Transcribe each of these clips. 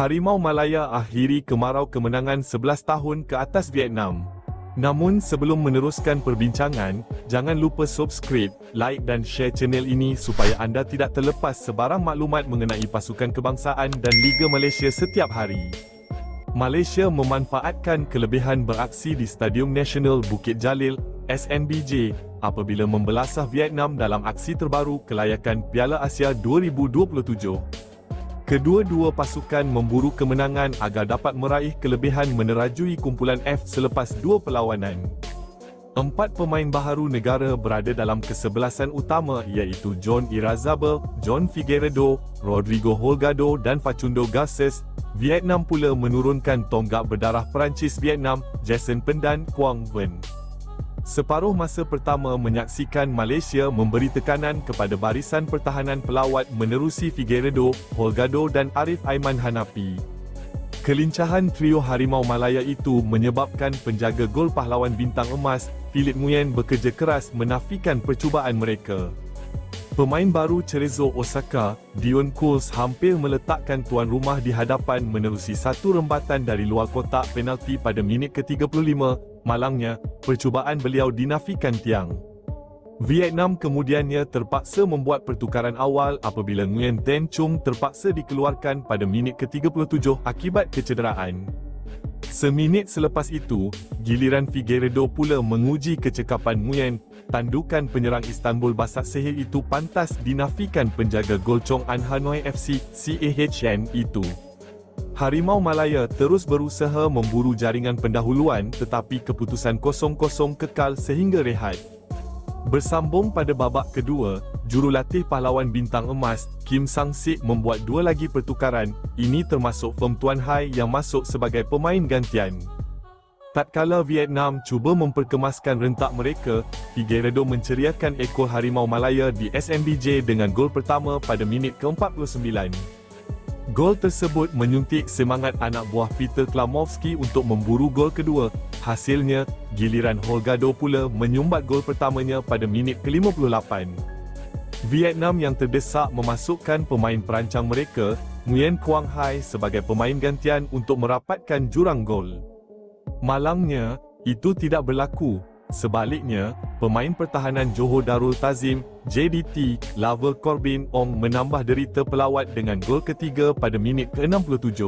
Harimau Malaya akhiri kemarau kemenangan 11 tahun ke atas Vietnam. Namun sebelum meneruskan perbincangan, jangan lupa subscribe, like dan share channel ini supaya anda tidak terlepas sebarang maklumat mengenai pasukan kebangsaan dan Liga Malaysia setiap hari. Malaysia memanfaatkan kelebihan beraksi di Stadium Nasional Bukit Jalil, SNBJ, apabila membelasah Vietnam dalam aksi terbaru kelayakan Piala Asia 2027. Kedua-dua pasukan memburu kemenangan agar dapat meraih kelebihan menerajui kumpulan F selepas dua perlawanan. Empat pemain baharu negara berada dalam kesebelasan utama iaitu John Irazabal, John Figueredo, Rodrigo Holgado dan Facundo Garces. Vietnam pula menurunkan tonggak berdarah Perancis Vietnam, Jason Pendan Quang Ven. Separuh masa pertama menyaksikan Malaysia memberi tekanan kepada barisan pertahanan pelawat menerusi Figueredo, Holgado dan Arif Aiman Hanapi. Kelincahan trio Harimau Malaya itu menyebabkan penjaga gol pahlawan bintang emas, Philip Nguyen bekerja keras menafikan percubaan mereka. Pemain baru Cerezo Osaka, Dion Cools hampir meletakkan tuan rumah di hadapan menerusi satu rembatan dari luar kotak penalti pada minit ke-35, malangnya, percubaan beliau dinafikan tiang. Vietnam kemudiannya terpaksa membuat pertukaran awal apabila Nguyen Ten Chung terpaksa dikeluarkan pada minit ke-37 akibat kecederaan. Seminit selepas itu, giliran Figueredo pula menguji kecekapan Nguyen, tandukan penyerang Istanbul Basak Sehir itu pantas dinafikan penjaga gol Chong An Hanoi FC CAHN itu. Harimau Malaya terus berusaha memburu jaringan pendahuluan tetapi keputusan kosong-kosong kekal sehingga rehat. Bersambung pada babak kedua, jurulatih pahlawan bintang emas, Kim Sang-sik membuat dua lagi pertukaran, ini termasuk Fem Tuan Hai yang masuk sebagai pemain gantian. Tatkala Vietnam cuba memperkemaskan rentak mereka, Figueredo menceriakan ekor Harimau Malaya di SMBJ dengan gol pertama pada minit ke-49. Gol tersebut menyuntik semangat anak buah Peter Klamovski untuk memburu gol kedua. Hasilnya, giliran Holgado pula menyumbat gol pertamanya pada minit ke-58. Vietnam yang terdesak memasukkan pemain perancang mereka, Nguyen Quang Hai sebagai pemain gantian untuk merapatkan jurang gol. Malangnya, itu tidak berlaku Sebaliknya, pemain pertahanan Johor Darul Tazim, JDT, Lava Corbin Ong menambah derita pelawat dengan gol ketiga pada minit ke-67.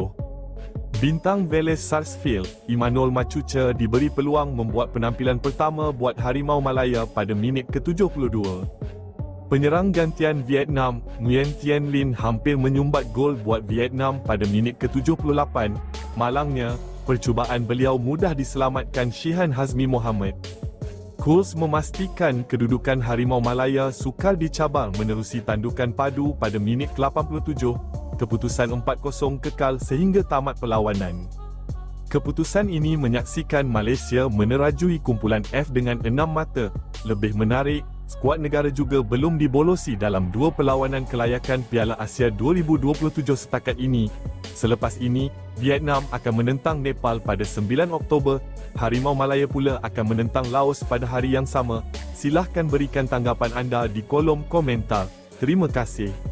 Bintang Vélez Sarsfield, Emmanuel Machucha diberi peluang membuat penampilan pertama buat Harimau Malaya pada minit ke-72. Penyerang gantian Vietnam, Nguyen Tien Lin hampir menyumbat gol buat Vietnam pada minit ke-78. Malangnya, percubaan beliau mudah diselamatkan Shihan Hazmi Mohamad. Cools memastikan kedudukan Harimau Malaya sukar dicabar menerusi tandukan padu pada minit ke-87, keputusan 4-0 kekal sehingga tamat perlawanan. Keputusan ini menyaksikan Malaysia menerajui kumpulan F dengan enam mata. Lebih menarik, skuad negara juga belum dibolosi dalam dua perlawanan kelayakan Piala Asia 2027 setakat ini. Selepas ini, Vietnam akan menentang Nepal pada 9 Oktober. Harimau Malaya pula akan menentang Laos pada hari yang sama. Silahkan berikan tanggapan anda di kolom komentar. Terima kasih.